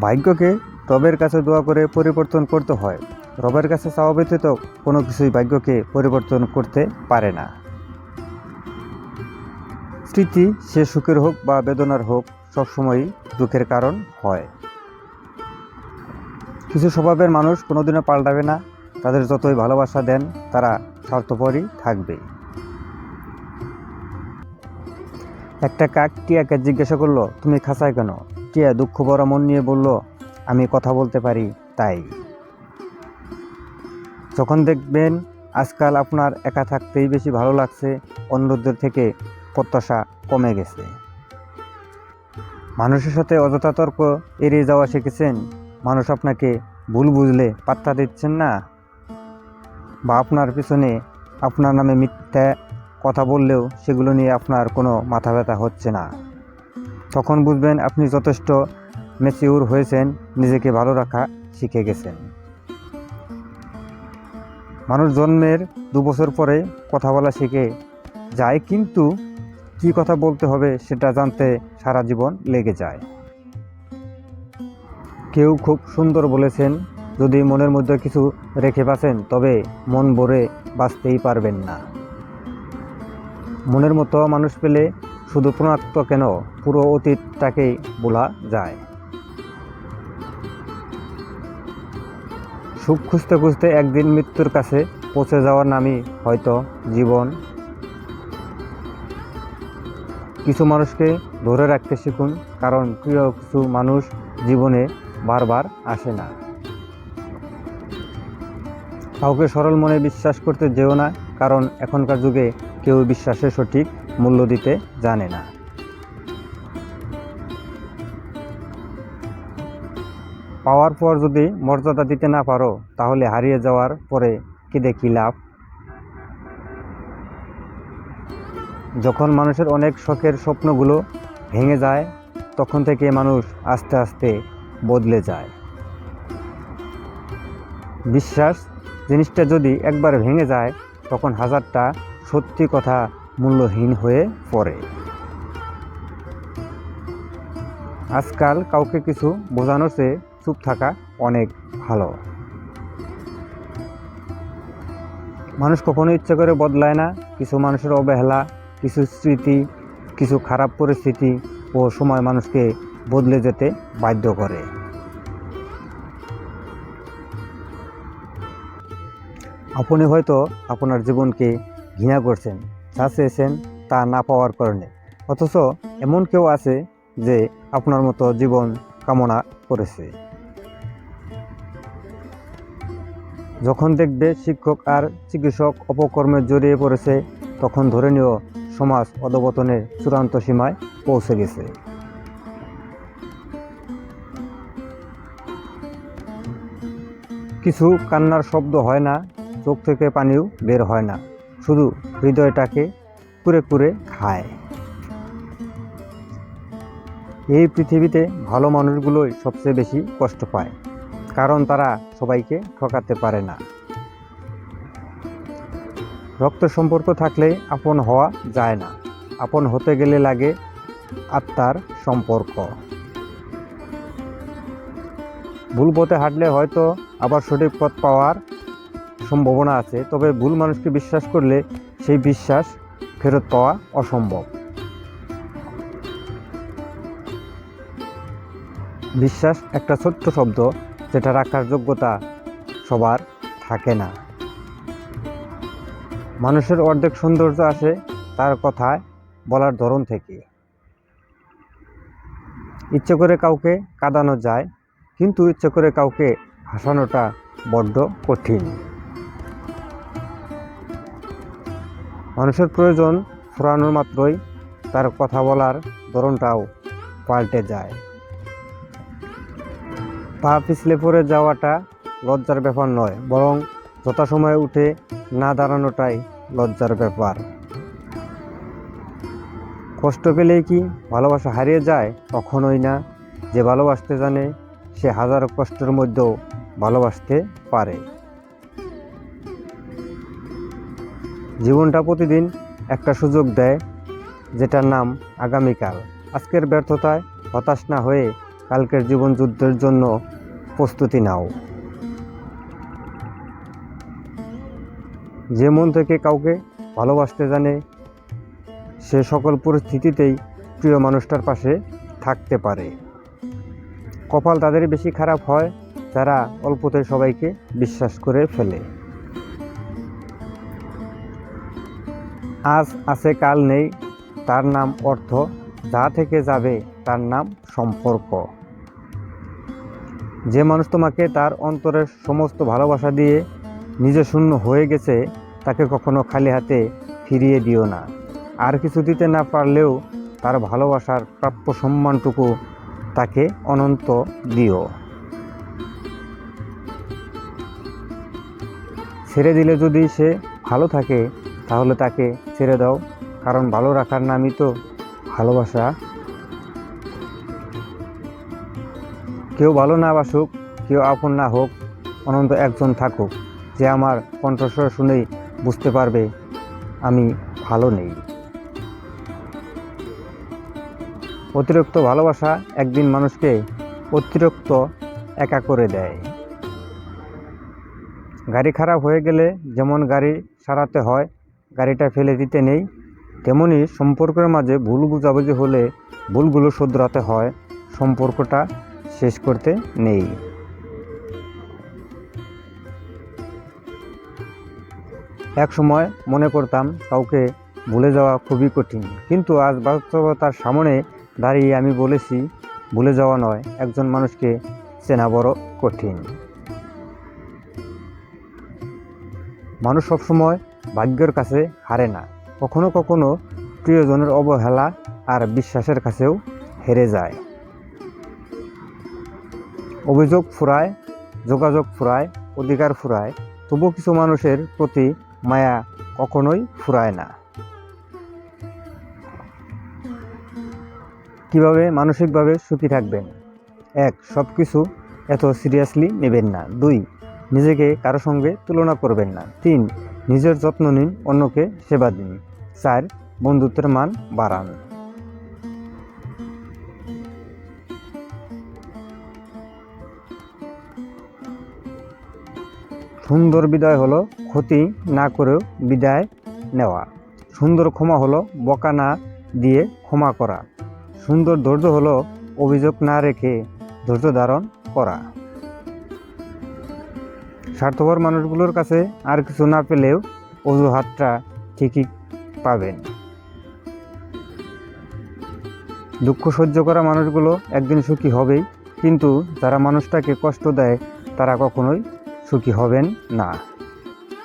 ভাগ্যকে রবের কাছে দোয়া করে পরিবর্তন করতে হয়। রবের কাছে চাওয়া ব্যতীত কোনো কিছুই ভাগ্যকে পরিবর্তন করতে পারে না। স্মৃতি সে সুখের হোক বা বেদনার হোক সবসময়ই দুঃখের কারণ হয়। কিছু স্বভাবের মানুষ কোনোদিনও পাল্টাবে না। তাদের যতই ভালোবাসা দেন, তারা স্বার্থপরই থাকবে। একটা কাক টিয়াকে জিজ্ঞাসা করল, তুমি খাঁচায় কেন? টিয়া দুঃখ ভরা মন নিয়ে বলল, আমি কথা বলতে পারি, তাই। যখন দেখবেন আজকাল আপনার একা থাকতেই বেশি ভালো লাগছে, অন্যদের থেকে প্রত্যাশা কমে গেছে। মানুষের সাথে অযথা তর্ক এড়িয়ে যাওয়া শিখেছেন? মানুষ আপনাকে ভুল বুঝলে পাত্তা দিচ্ছেন না? বা আপনার পিছনে আপনার নামে মিথ্যা কথা বললেও সেগুলো নিয়ে আপনার কোনো মাথা ব্যথা হচ্ছে না? তখন বুঝবেন আপনি যথেষ্ট ম্যাচিউর হয়েছেন, নিজেকে ভালো রাখা শিখে গেছেন। মানুষ জন্মের দু বছর পরে কথা বলা শিখে যায়, কিন্তু কি কথা বলতে হবে সেটা জানতে সারা জীবন লেগে যায়। কেউ খুব সুন্দর বলেছেন, যদি মনের মধ্যে কিছু রেখে বাঁচেন, তবে মন ভরে বাঁচতেই পারবেন না। মনের মতো মানুষ পেলে শুধু প্রণাক্ত কেন, পুরো অতীতটাকেই বলা যায়? সুখ খুঁজতে খুঁজতে একদিন মৃত্যুর কাছে পৌঁছে যাওয়ার নামই হয়তো জীবন। কিছু মানুষকে ধরে রাখতে শিখুন, কারণ প্রিয় কিছু মানুষ জীবনে বারবার আসে না। কাউকে সরল মনে বিশ্বাস করতে যেও না, কারণ এখনকার যুগে কেউ বিশ্বাসের সঠিক মূল্য দিতে জানে না। পাওয়ার পর যদি মর্যাদা দিতে না পারো, তাহলে হারিয়ে যাওয়ার পরে কী লাভ? যখন মানুষের অনেক শখের স্বপ্নগুলো ভেঙে যায়, তখন থেকে মানুষ আস্তে আস্তে বদলে যায়। বিশ্বাস জিনিসটা যদি একবার ভেঙে যায়, তখন হাজারটা সত্যি কথা মূল্যহীন হয়ে পড়ে। আজকাল কাউকে কিছু বোঝানোর চেয়ে চুপ থাকা অনেক ভালো। মানুষ কখনো ইচ্ছা করে বদলায় না। কিছু মানুষের অবহেলা, কিছু স্মৃতি, কিছু খারাপ পরিস্থিতি ও সময় মানুষকে বদলে যেতে বাধ্য করে। আপনি হয়তো আপনার জীবনকে ঘৃণা করছেন। যা চেয়েছেন তা না পাওয়ার কারণে। অথচ এমন কেউ আছে যে আপনার মতো জীবন কামনা করেছে। যখন দেখবে শিক্ষক আর চিকিৎসক অপকর্মে জড়িয়ে পড়েছে, তখন ধরে নিও সমাজ অধপতনের চূড়ান্ত সীমায় পৌঁছে গেছে। কিছু কান্নার শব্দ হয় না, চোখ থেকে পানিও বের হয় না। শুধু হৃদয়টাকে কুরে কুরে খায়। এই পৃথিবীতে ভালো মানুষগুলোই সবচেয়ে বেশি কষ্ট পায়, কারণ তারা সবাইকে ঠকাতে পারে না। রক্ত সম্পর্ক থাকলে আপন হওয়া যায় না। আপন হতে গেলে লাগে আত্মার সম্পর্ক। ভুল পথে হাঁটলে হয়তো আবার সঠিক পথ পাওয়ার সম্ভাবনা আছে, তবে ভুল মানুষকে বিশ্বাস করলে সেই বিশ্বাস ফেরত পাওয়া অসম্ভব। বিশ্বাস একটা ছোট্ট শব্দ, যেটা রাখার যোগ্যতা সবার থাকে না। মানুষের অর্ধেক সৌন্দর্য আসে তার কথায় বলার ধরন থেকে। ইচ্ছে করে কাউকে কাঁদানো যায়, কিন্তু ইচ্ছে করে কাউকে হাসানোটা বড্ড কঠিন। মানুষের প্রয়োজন ফুরানোর মাত্রই তার কথা বলার ধরনটাও পাল্টে যায়। পা পিছলে পড়ে যাওয়াটা লজ্জার ব্যাপার নয়, বরং যথাসময়ে উঠে না দাঁড়ানোটাই লজ্জার ব্যাপার। কষ্ট পেলেই কি ভালোবাসা হারিয়ে যায়? কখনোই না। যে ভালোবাসতে জানে, সে হাজারো কষ্টের মধ্যেও ভালোবাসতে পারে। জীবনটা প্রতিদিন একটা সুযোগ দেয়, যেটার নাম আগামীকাল। আজকের ব্যর্থতায় হতাশ না হয়ে কালকের জীবন যুদ্ধের জন্য প্রস্তুতি নাও। যে মন থেকে কাউকে ভালোবাসতে জানে, সে সকল পরিস্থিতিতেই প্রিয় মানুষটার পাশে থাকতে পারে। কপাল তাদের বেশি খারাপ হয়, যারা অল্পতে সবাইকে বিশ্বাস করে ফেলে। আজ আছে, কাল নেই। তার নাম অর্থ, যা থেকে যাবে তার নাম সম্পর্ক। যে মানুষ তোমাকে তার অন্তরের সমস্ত ভালোবাসা দিয়ে নিজে শূন্য হয়ে গেছে, তাকে কখনো খালি হাতে ফিরিয়ে দিও না। আর কিছু দিতে না পারলেও তার ভালোবাসার প্রাপ্য সম্মানটুকু তাকে অনন্ত দিও। ছেড়ে দিলে যদি সে ভালো থাকে তাহলে তাকে ছেড়ে দাও, কারণ ভালো রাখার নামই তো ভালোবাসা। কেউ ভালো না বাসুক, কেউ আপন না হোক, অনন্ত একজন থাকুক, যে আমার কণ্ঠস্বর শুনেই বুঝতে পারবে আমি ভালো নেই। অতিরিক্ত ভালোবাসা একদিন মানুষকে অতিরিক্ত একা করে দেয়। গাড়ি খারাপ হয়ে গেলে যেমন গাড়ি সারাতে হয় গাড়িটা ফেলে দিতে নেই। তেমনি সম্পর্কের মাঝে ভুল বুঝাবুঝি হলে ভুলগুলো শুধরাতে হয়। সম্পর্কটা শেষ করতে নেই। এক সময় মনে করতাম কাউকে ভুলে যাওয়া খুবই কঠিন। কিন্তু আজ বাস্তবতার সামনে দাঁড়িয়ে আমি বলেছি, ভুলে যাওয়া নয়, একজন মানুষকে চেনা বড় কঠিন। মানুষ সবসময় ভাগ্যের কাছে হারে না। কখনো কখনো প্রিয়জনের অবহেলা আর বিশ্বাসের কাছেও হেরে যায়। অভিযোগ ফুরায়, যোগাযোগ ফুরায়, অধিকার ফুরায় তবু কিছু মানুষের প্রতি মায়া কখনোই ফুরায় না। কীভাবে মানসিকভাবে সুখী থাকবেন? এক সব কিছু এত সিরিয়াসলি নেবেন না। দুই, নিজেকে কারও সঙ্গে তুলনা করবেন না। তিন নিজের যত্ন নিন, অন্যকে সেবা দিন। চার, বন্ধুত্বের মান বাড়ান। সুন্দর বিদায় হলো, ক্ষতি না করেও বিদায় নেওয়া। সুন্দর ক্ষমা হলো, বকা না দিয়ে ক্ষমা করা। সুন্দর ধৈর্য হলো, অভিযোগ না রেখে ধৈর্য ধারণ করা। স্বার্থপর মানুষগুলোর কাছে আর কিছু না পেলেও অজুহাতটা ঠিকই পাবেন। দুঃখ সহ্য করা মানুষগুলো একদিন সুখী হবেই, কিন্তু যারা মানুষটাকে কষ্ট দেয়, তারা কখনোই সুখী হবেন না।